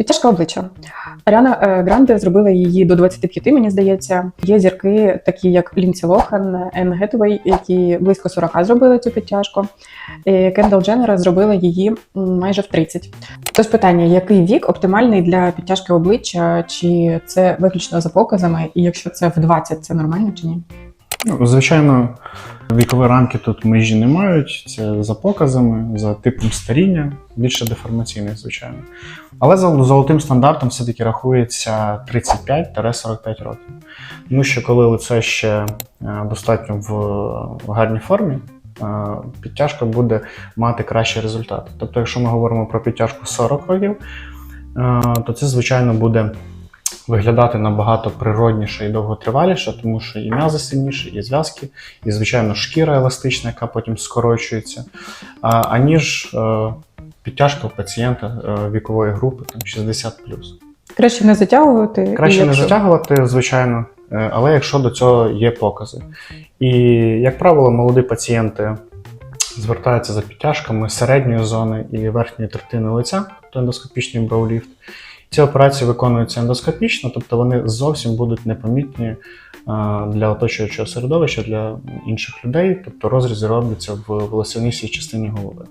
Підтяжка обличчя. Аріана е, Гранде зробила її до 25, мені здається. Є зірки, такі як Лінсі Лохан, Енн Гетвей, які близько 40 зробили цю підтяжку. Кендал Дженнер зробила її майже в 30. Тож питання: який вік оптимальний для підтяжки обличчя? Чи це виключно за показами? І якщо це в 20, це нормально чи ні? Ну, звичайно, вікові рамки тут межі не мають. Це за показами, за типом старіння, більше деформаційних, звичайно. Але за золотим стандартом все-таки рахується 35-45 років. Тому що коли лице ще е, достатньо в гарній формі, е, підтяжка буде мати кращий результат. Тобто, якщо ми говоримо про підтяжку 40 років, е, то це, звичайно, буде виглядати набагато природніше і довготриваліше, тому що і м'язи сильніші, і зв'язки, і, звичайно, шкіра еластична, яка потім скорочується, аніж е, підтяжка у пацієнта е, вікової групи там, 60 Краще не затягувати. Краще не затягувати, звичайно, е, але якщо до цього є покази. І, як правило, молоді пацієнти звертаються за підтяжками середньої зони і верхньої третини лиця, тобто ендоскопічний брауліфт. Ці операції виконуються ендоскопічно, тобто вони зовсім будуть непомітні е, для оточуючого середовища, для інших людей, тобто розрізи робляться в волосянистій частині голови.